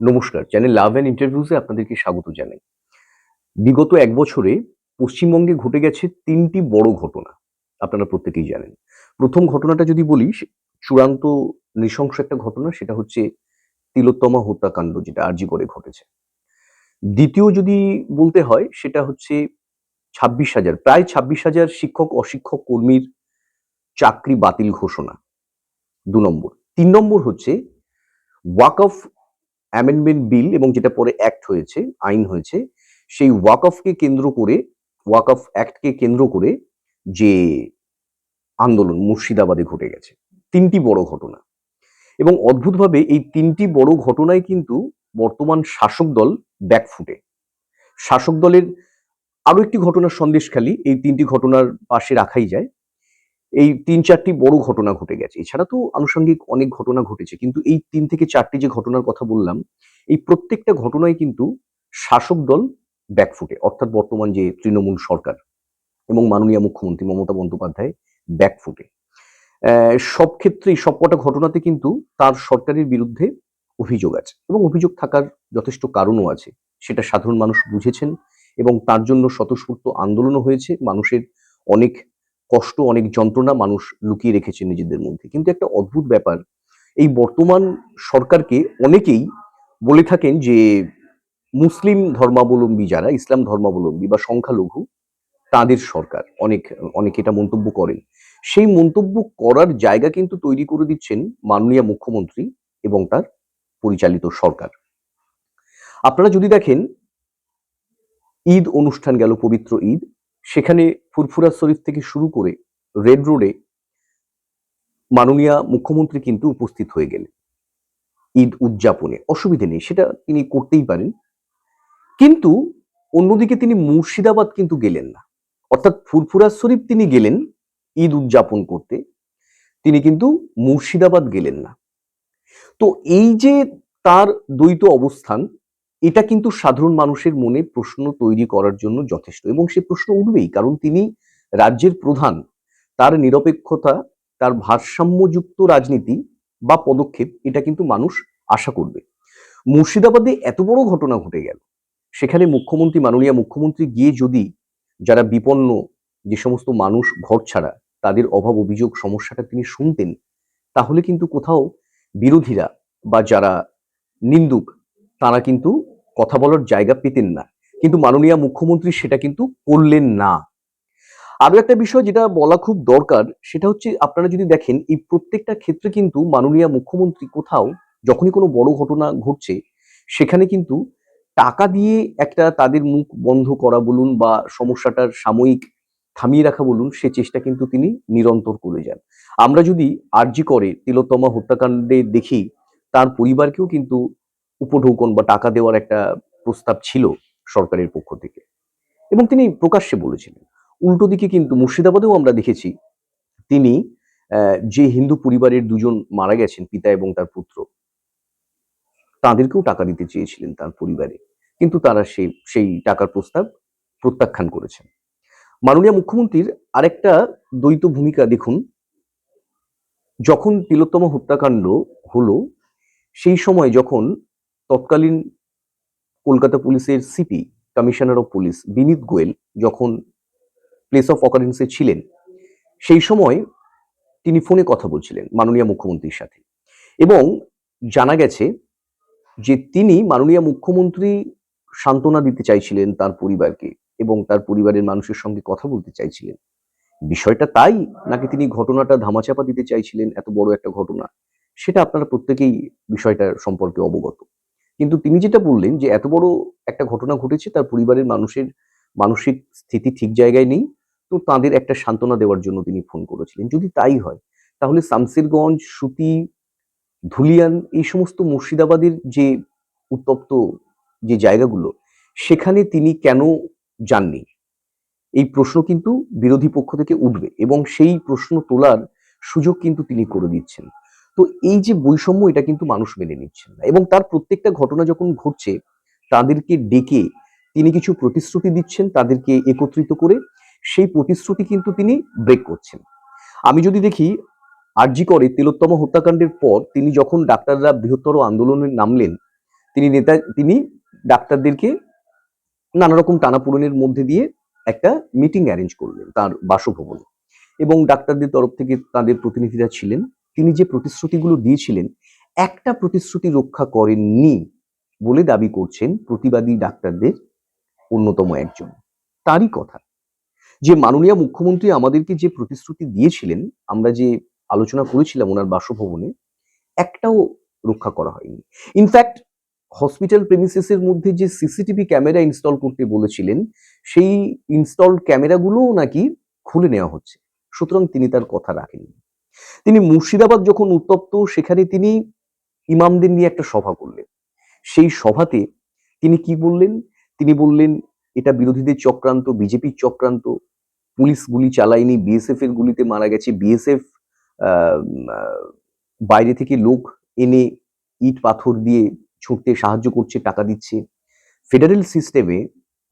নমস্কার। Channel love and ইন্টারভিউসে আপনাদেরকে স্বাগত জানাই। বিগত এক বছরে পশ্চিমবঙ্গে ঘটে গেছে তিনটি বড় ঘটনা, আপনারা প্রত্যেকেই জানেন। প্রথম ঘটনাটা যদি বলি চূড়ান্ত নৃশংস একটা ঘটনা, সেটা হচ্ছে তিলোত্তমা হত্যাকাণ্ড, যেটা আরজি করে ঘটেছে। দ্বিতীয় যদি বলতে হয়, সেটা হচ্ছে ছাব্বিশ হাজার, প্রায় ছাব্বিশ হাজার শিক্ষক, অশিক্ষক কর্মীর চাকরি বাতিল ঘোষণা। দু নম্বর। তিন নম্বর হচ্ছে ওয়াক অফ অ্যামেন্ডমেন্ট বিল এবং যেটা পরে অ্যাক্ট হয়েছে, আইন হয়েছে, সেই ওয়াক অফকে কেন্দ্র করে ওয়াক অফ অ্যাক্টকে কেন্দ্র করে যে আন্দোলন মুর্শিদাবাদে ঘটে গেছে। তিনটি বড় ঘটনা। এবং অদ্ভুতভাবে এই তিনটি বড় ঘটনায় কিন্তু বর্তমান শাসক দল ব্যাকফুটে। শাসক দলের আরও একটি ঘটনার সন্দেশখালি, এই তিনটি ঘটনার পাশে রাখাই যায়। এই তিন চারটি বড় ঘটনা ঘটে গেছে। এছাড়া তো আনুষঙ্গিক অনেক ঘটনা ঘটেছে, কিন্তু এই তিন থেকে চারটি যে ঘটনার কথা বললাম, এই প্রত্যেকটা ঘটনায় কিন্তু শাসক দল ব্যাকফুটে অর্থাৎ বর্তমান যে তৃণমূল সরকার এবং মাননীয় মুখ্যমন্ত্রী মমতা বন্দ্যোপাধ্যায় ব্যাকফুটে সব ক্ষেত্রেই সবকটা ঘটনাতে কিন্তু তার সরকারের বিরুদ্ধে অভিযোগ আছে এবং অভিযোগ থাকার যথেষ্ট কারণও আছে। সেটা সাধারণ মানুষ বুঝেছেন এবং তার জন্য স্বতঃস্ফূর্ত আন্দোলনও হয়েছে। মানুষের অনেক কষ্ট, অনেক যন্ত্রণা মানুষ লুকিয়ে রেখেছে নিজেদের মধ্যে। কিন্তু একটা অদ্ভুত ব্যাপার, এই বর্তমান সরকারকে অনেকেই বলে থাকেন যে, মুসলিম ধর্মাবলম্বী যারা, ইসলাম ধর্মাবলম্বী বা সংখ্যালঘু, তাদের সরকার। অনেক অনেক এটা মন্তব্য করেন। সেই মন্তব্য করার জায়গা কিন্তু তৈরি করে দিচ্ছেন মাননীয় মুখ্যমন্ত্রী এবং তার পরিচালিত সরকার। আপনারা যদি দেখেন, ঈদ অনুষ্ঠান গেল, পবিত্র ঈদ। সেখানে ফুরফুরা শরীফ থেকে শুরু করে রেড রোডে মাননীয় মুখ্যমন্ত্রী কিন্তু উপস্থিত হয়ে গেলেন। ঈদ উদযাপনে। অসুবিধে নেই, সেটা তিনি করতেই পারেন। কিন্তু অন্যদিকে তিনি মুর্শিদাবাদ কিন্তু গেলেন না। অর্থাৎ ফুরফুরা শরীফ তিনি গেলেন ঈদ উদযাপন করতে। তিনি কিন্তু মুর্শিদাবাদ গেলেন না। তো এই যে তার দ্বৈত অবস্থান এটা কিন্তু সাধারণ মানুষের মনে প্রশ্ন তৈরি করার জন্য যথেষ্ট এবং সে প্রশ্ন উঠবেই, কারণ তিনি রাজ্যের প্রধান। তার নিরপেক্ষতা, তার ভারসাম্যযুক্ত রাজনীতি বা পদক্ষেপ, এটা কিন্তু মানুষ আশা করবে। মুর্শিদাবাদে এত বড় ঘটনা ঘটে গেল। সেখানে মুখ্যমন্ত্রী, মাননীয় মুখ্যমন্ত্রী গিয়ে যদি যারা বিপন্ন, যে সমস্ত মানুষ ঘর ছাড়া, তাদের অভাব, অভিযোগ, সমস্যাটা তিনি শুনতেন, তাহলে কিন্তু কোথাও বিরোধীরা বা যারা নিন্দুক তারা কিন্তু কথা বলার জায়গা পেতেন না। কিন্তু মাননীয় মুখ্যমন্ত্রী সেটা কিন্তু করলেন না। আরও একটা বিষয় যেটা বলা খুব দরকার, সেটা হচ্ছে আপনারা যদি দেখেন, এই প্রত্যেকটা ক্ষেত্রে কিন্তু মাননীয় মুখ্যমন্ত্রী কোথাও যখনই কোনো বড় ঘটনা ঘটছে, সেখানে কিন্তু টাকা দিয়ে একটা তাদের মুখ বন্ধ করা বলুন বা সমস্যাটার সাময়িক থামিয়ে রাখা বলুন, সে চেষ্টা কিন্তু তিনি নিরন্তর করে যান। আমরা যদি আরজি করে তিলোত্তমা হত্যাকাণ্ডে দেখি, তার পরিবারকেও কিন্তু উপঢৌকন বা টাকা দেওয়ার একটা প্রস্তাব ছিল সরকারের পক্ষ থেকে। এবং তিনি প্রকাশ্যে বলেছিলেন। উল্টো দিকে কিন্তু মুর্শিদাবাদেও আমরা দেখেছি, তিনি যে হিন্দু পরিবারের দুজন মারা গেছেন, পিতা এবং তার পুত্র, তাদেরকেও টাকা দিতে চেয়েছিলেন তার পরিবারে। কিন্তু তারা সেই সেই টাকার প্রস্তাব প্রত্যাখ্যান করেছেন। মাননীয় মুখ্যমন্ত্রীর আরেকটা দ্বৈত ভূমিকা দেখুন, যখন তিলোত্তম হত্যাকাণ্ড হলো, সেই সময় যখন তৎকালীন কলকাতা পুলিশের CP, commissioner of police Vineet Goyal যখন প্লেস অফ অকারেন্সে ছিলেন, সেই সময় তিনি ফোনে কথা বলছিলেন মাননীয় মুখ্যমন্ত্রীর সাথে। এবং জানা গেছে যে তিনি মাননীয় মুখ্যমন্ত্রী সান্ত্বনা দিতে চাইছিলেন তার পরিবারকে এবং তার পরিবারের মানুষের সঙ্গে কথা বলতে চাইছিলেন। বিষয়টা তাই নাকি তিনি ঘটনাটা ধামাচাপা দিতে চাইছিলেন, এত বড় একটা ঘটনা? সেটা আপনারা প্রত্যেকেই বিষয়টা সম্পর্কে অবগত। কিন্তু তিনি যেটা বললেন যে এত বড় একটা ঘটনা ঘটেছে, তার পরিবারের মানুষের মানসিক স্থিতি ঠিক জায়গায় নেই, তো তাদের একটা সান্ত্বনা দেওয়ার জন্য তিনি ফোন করেছিলেন। যদি তাই হয়, তাহলে শামসেরগঞ্জ, সুতি, ধুলিয়ান এই সমস্ত মুর্শিদাবাদের যে উত্তপ্ত যে জায়গাগুলো, সেখানে তিনি কেন যাননি? এই প্রশ্ন কিন্তু বিরোধী পক্ষ থেকে উঠবে এবং সেই প্রশ্ন তোলার সুযোগ কিন্তু তিনি করে দিচ্ছেন। তো এই যে বৈষম্য, এটা কিন্তু মানুষ মেনে নিচ্ছেন না। এবং তার প্রত্যেকটা ঘটনা যখন ঘটছে, তাদেরকে ডেকে তিনি কিছু প্রতিশ্রুতি দিচ্ছেন, তাদেরকে একত্রিত করে সেই প্রতিশ্রুতি কিন্তু তিনি ব্রেক করছেন। আমি যদি দেখি, আরজি করে তিলোত্তম হত্যাকাণ্ডের পর তিনি যখন ডাক্তাররা বৃহত্তর আন্দোলনে নামলেন, তিনি নেতা, তিনি ডাক্তারদেরকে নানা রকম টানাপোড়েনের মধ্যে দিয়ে একটা মিটিং অ্যারেঞ্জ করলেন তার বাসভবনে। এবং ডাক্তারদের তরফ থেকে তাদের প্রতিনিধিরা ছিলেন। তিনি যে প্রতিশ্রুতিগুলো দিয়েছিলেন, একটা প্রতিশ্রুতি রক্ষা করেননি বলে দাবি করছেন প্রতিবাদী ডাক্তারদের অন্যতম একজন। তারই কথা। যে মাননীয় মুখ্যমন্ত্রী আমাদেরকে যে প্রতিশ্রুতি দিয়েছিলেন, আমরা যে আলোচনা করেছিলাম ওনার বাসভবনে, একটাও রক্ষা করা হয়নি। ইনফ্যাক্ট হসপিটাল প্রেমিসেসের মধ্যে যে সিসিটিভি ক্যামেরা ইনস্টল করতে বলেছিলেন, সেই ইনস্টলড ক্যামেরাগুলোও নাকি খুলে নেওয়া হচ্ছে। সুতরাং তিনি তার কথা রাখেননি। তিনি মুর্শিদাবাদ যখন উত্তপ্ত, সেখানে তিনি ইমামদের নিয়ে একটা সভা করলেন। সেই সভাতে তিনি কি বললেন? তিনি বললেন, এটা বিরোধীদের চক্রান্ত বিজেপির চক্রান্ত। পুলিশ গুলি চালায়নি বিএসএফ এর গুলিতে মারা গেছে। বিএসএফ বাইরে থেকে লোক এনে ইট পাথর দিয়ে ছুটতে সাহায্য করছে, টাকা দিচ্ছে। ফেডারেল সিস্টেমে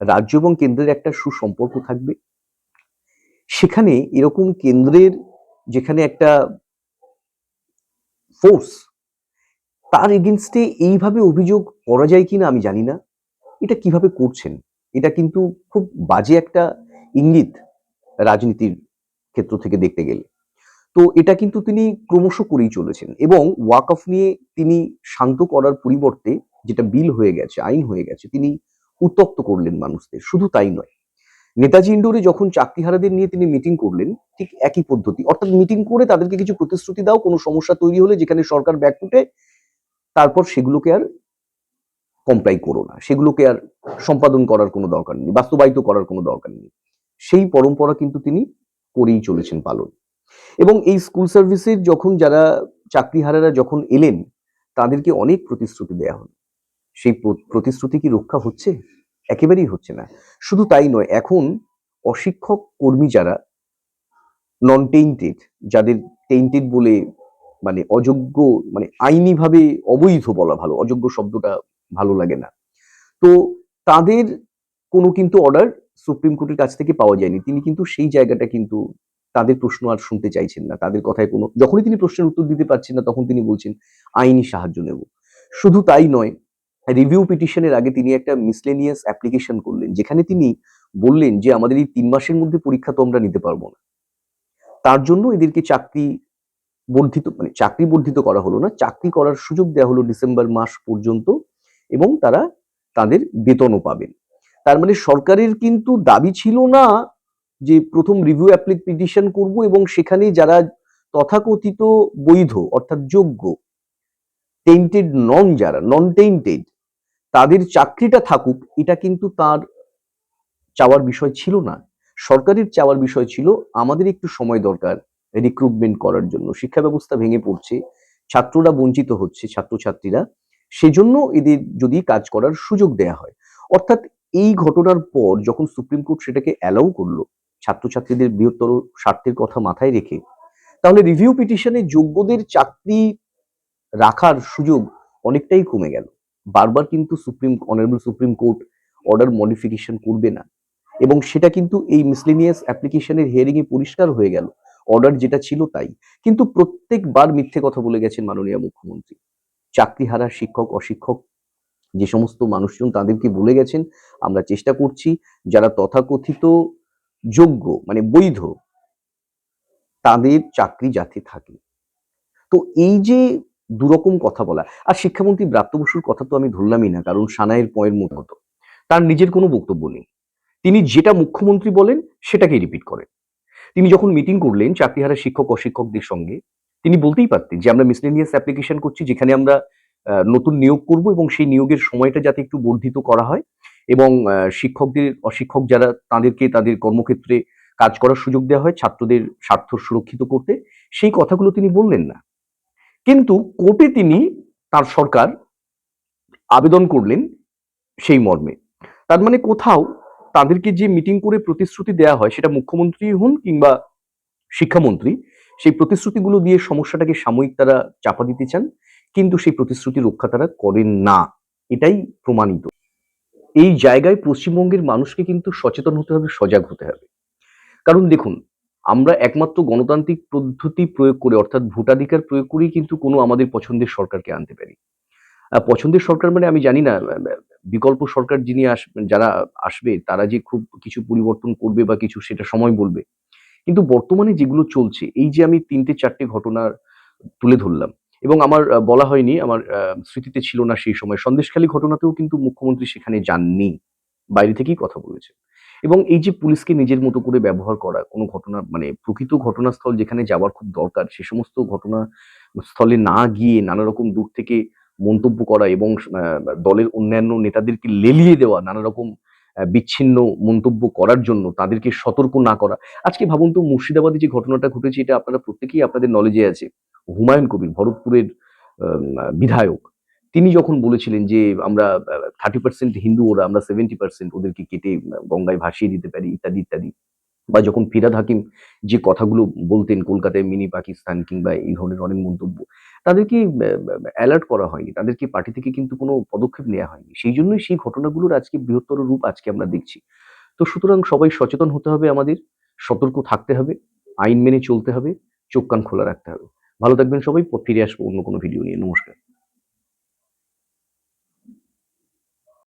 রাজ্য এবং কেন্দ্রের একটা সুসম্পর্ক থাকবে। সেখানে এরকম কেন্দ্রের যেখানে একটা ফোর্স তার এগেনস্টে এইভাবে অভিযোগ করা যায় কিনা আমি জানি না। এটা কীভাবে করছেন? এটা কিন্তু খুব বাজে একটা ইঙ্গিত রাজনীতির ক্ষেত্র থেকে দেখতে গেলে। তো এটা কিন্তু তিনি ক্রমশ করেই চলেছেন এবং ওয়াক অফ নিয়ে তিনি শান্ত করার পরিবর্তে যেটা বিল হয়ে গেছে, আইন হয়ে গেছে, তিনি উত্তপ্ত করলেন মানুষদের। শুধু তাই নয় নেতাজি ইন্ডোরে যখন চাকরিহারাদের নিয়ে তিনি মিটিং করলেন, ঠিক একই পদ্ধতি। অর্থাৎ মিটিং করে তাদেরকে কিছু প্রতিশ্রুতি দাও, কোনো সমস্যা তৈরি হলে যেখানে সরকার ব্যাকফুটে তারপর সেগুলোকে আর কমপ্লাই করো না। সেগুলোকে আর সম্পাদন করার কোনো দরকার নেই, বাস্তবায়িত করার কোনো দরকার নেই। সেই পরম্পরা কিন্তু তিনি করেই চলেছেন পালন। এবং এই স্কুল সার্ভিসের যখন যারা চাকরিহারারা যখন এলেন, তাদেরকে অনেক প্রতিশ্রুতি দেয়া হলো। সেই প্রতিশ্রুতি কি রক্ষা হচ্ছে? একেবারেই হচ্ছে না। শুধু তাই নয়, এখন অশিক্ষক কর্মী যারা নন টেইন্টেড যাদের টেইন্টেড বলে মানে অযোগ্য মানে আইনিভাবে অবৈধ বলা ভালো, অযোগ্য শব্দটা ভালো লাগে না। তো তাদের কোনো কিন্তু অর্ডার সুপ্রিম কোর্টের কাছ থেকে পাওয়া যায়নি। তিনি কিন্তু সেই জায়গাটা কিন্তু তাদের প্রশ্ন আর শুনতে চাইছেন না। তাদের কথায় কোনো, যখনই তিনি প্রশ্নের উত্তর দিতে পারছেন না, তখন তিনি বলছেন, আইনি সাহায্য নেব। শুধু তাই নয় রিভিউ পিটিশনের আগে তিনি একটা মিসলেনিয়াস অ্যাপ্লিকেশন করলেন, যেখানে তিনি বললেন যে, আমাদের এই তিন মাসের মধ্যে পরীক্ষা তো আমরা নিতে পারব না। তার জন্য এদেরকে চাকরি বর্ধিত মানে চাকরি বর্ধিত করা হলো না, চাকরি করার সুযোগ দেওয়া হলো ডিসেম্বর মাস পর্যন্ত, এবং তারা তাদের বেতনও পাবেন। তার মানে সরকারের কিন্তু দাবি ছিল না যে, প্রথম রিভিউ অ্যাপ্লিকেশন করব এবং সেখানে যারা তথাকথিত বৈধ, অর্থাৎ যোগ্য টেন্টেড নন যারা নন টেন্টেড তাদের চাকরিটা থাকুক, এটা কিন্তু তার চাওয়ার বিষয় ছিল না। সরকারের চাওয়ার বিষয় ছিল, আমাদের একটু সময় দরকার রিক্রুটমেন্ট করার জন্য। শিক্ষা ব্যবস্থা ভেঙে পড়ছে, ছাত্ররা বঞ্চিত হচ্ছে, ছাত্রছাত্রীরা। সেজন্য এদের যদি কাজ করার সুযোগ দেয়া হয়। অর্থাৎ এই ঘটনার পর যখন সুপ্রিম কোর্ট সেটাকে অ্যালাউ করল, ছাত্রছাত্রীদের বৃহত্তর স্বার্থের কথা মাথায় রেখে, তাহলে রিভিউ পিটিশনে যোগ্যদের চাকরি রাখার সুযোগ অনেকটাই কমে গেল। বারবার কিন্তু supreme honourable supreme court order modification করবে না। এবং সেটা কিন্তু এই মিসলিনিয়াস অ্যাপ্লিকেশনের হিয়ারিং এ পরিষ্কার হয়ে গেল। অর্ডার যেটা ছিল তাই। কিন্তু প্রত্যেকবার মিথ্যে কথা বলে গেছেন মাননীয় মুখ্যমন্ত্রী। চাকরি চাকরিহারা শিক্ষক, অশিক্ষক, যে সমস্ত মানুষজন তাদেরকে বলে গেছেন, আমরা চেষ্টা করছি যারা তথাকথিত যোগ্য মানে বৈধ, তাদের চাকরি যাতে থাকে। তো এই যে দুরকম কথা বলা। আর শিক্ষামন্ত্রী ব্রাত্য বসুর কথা তো আমি ধরলামই না, কারণ সানাইয়ের পয়ের মতো তার নিজের কোনো বক্তব্য নেই। তিনি যেটা মুখ্যমন্ত্রী বলেন, সেটাকেই রিপিট করেন। তিনি যখন মিটিং করলেন চাকরিহারা শিক্ষক, অশিক্ষকদের সঙ্গে, তিনি বলতেই পারতেন যে, আমরা মিসলেনিয়াস অ্যাপ্লিকেশন করছি, যেখানে আমরা নতুন নিয়োগ করব এবং সেই নিয়োগের সময়টা যাতে একটু বর্ধিত করা হয় এবং শিক্ষকদের, অশিক্ষক যারা, তাদেরকে তাদের কর্মক্ষেত্রে কাজ করার সুযোগ দেওয়া হয়, ছাত্রদের স্বার্থ সুরক্ষিত করতে। সেই কথাগুলো তিনি বললেন না। কিন্তু কোর্টে তিনি তার সরকার আবেদন করলেন সেই মর্মে। তার মানে কোথাও তাদেরকে যে মিটিং করে প্রতিশ্রুতি দেওয়া হয়, সেটা মুখ্যমন্ত্রী হন কিংবা শিক্ষামন্ত্রী, সেই প্রতিশ্রুতিগুলো দিয়ে সমস্যাটাকে সাময়িক তারা চাপা দিতে চান, কিন্তু সেই প্রতিশ্রুতি রক্ষা তারা করেন না। এটাই প্রমাণিত। এই জায়গায় পশ্চিমবঙ্গের মানুষকে কিন্তু সচেতন হতে হবে, সজাগ হতে হবে। কারণ দেখুন আমরা একমাত্র গণতান্ত্রিক পদ্ধতি প্রয়োগ করে, অর্থাৎ ভোটাধিকার প্রয়োগ করেই কিন্তু কোনো আমাদের পছন্দের সরকারকে আনতে পারি। পছন্দের সরকার মানে আমি জানি না বিকল্প সরকার যিনি আসবেন যারা আসবে, তারা যে খুব কিছু পরিবর্তন করবে বা কিছু সেটা সময় বলবে। কিন্তু বর্তমানে যেগুলো চলছে, এই যে আমি তিনটে চারটে ঘটনার তুলে ধরলাম, এবং আমার বলা হয়নি, আমার স্মৃতিতে ছিল না সেই সময়, সন্দেশখালী ঘটনাতেও কিন্তু মুখ্যমন্ত্রী সেখানে যাননি, বাইরে থেকেই কথা বলেছে এবং এই যে পুলিশকে নিজের মতো করে ব্যবহার করা, কোনো ঘটনা মানে প্রকৃত ঘটনাস্থল যেখানে যাওয়ার খুব দরকার, সে সমস্ত ঘটনা স্থলে না গিয়ে নানা রকম দূর থেকে মন্তব্য করা এবং দলের অন্যান্য নেতাদেরকে লেলিয়ে দেওয়া নানা রকম বিচ্ছিন্ন মন্তব্য করার জন্য তাদেরকে সতর্ক না করা। আজকে ভাবুন তো, মুর্শিদাবাদে যে ঘটনাটা ঘটেছে, এটা আপনারা প্রত্যেকেই আপনাদের নলেজে আছে। হুমায়ুন কবির, ভরতপুরের বিধায়ক। তিনি যখন বলেছিলেন যে আমরা থার্টি পার্সেন্ট হিন্দু ওরা, আমরা সেভেন্টি পার্সেন্ট ওদেরকে কেটে গঙ্গায় ভাসিয়ে দিতে পারি, ইত্যাদি ইত্যাদি। বা যখন ফিরাদ হাকিম যে কথাগুলো বলতেন কলকাতায় মিনি পাকিস্তান কিংবা এই ধরনের অনেক মন্তব্য, তাদেরকে অ্যালার্ট করা হয়নি, তাদেরকে পার্টি থেকে কিন্তু কোনো পদক্ষেপ নেওয়া হয়নি। সেই জন্যই সেই ঘটনাগুলোর আজকে বৃহত্তর রূপ আজকে আমরা দেখছি। তো সুতরাং সবাই সচেতন হতে হবে আমাদের, সতর্ক থাকতে হবে, আইন মেনে চলতে হবে, চোখ কান খোলা রাখতে হবে। ভালো থাকবেন সবাই, ফিরে আসব অন্য কোনো ভিডিও নিয়ে। নমস্কার।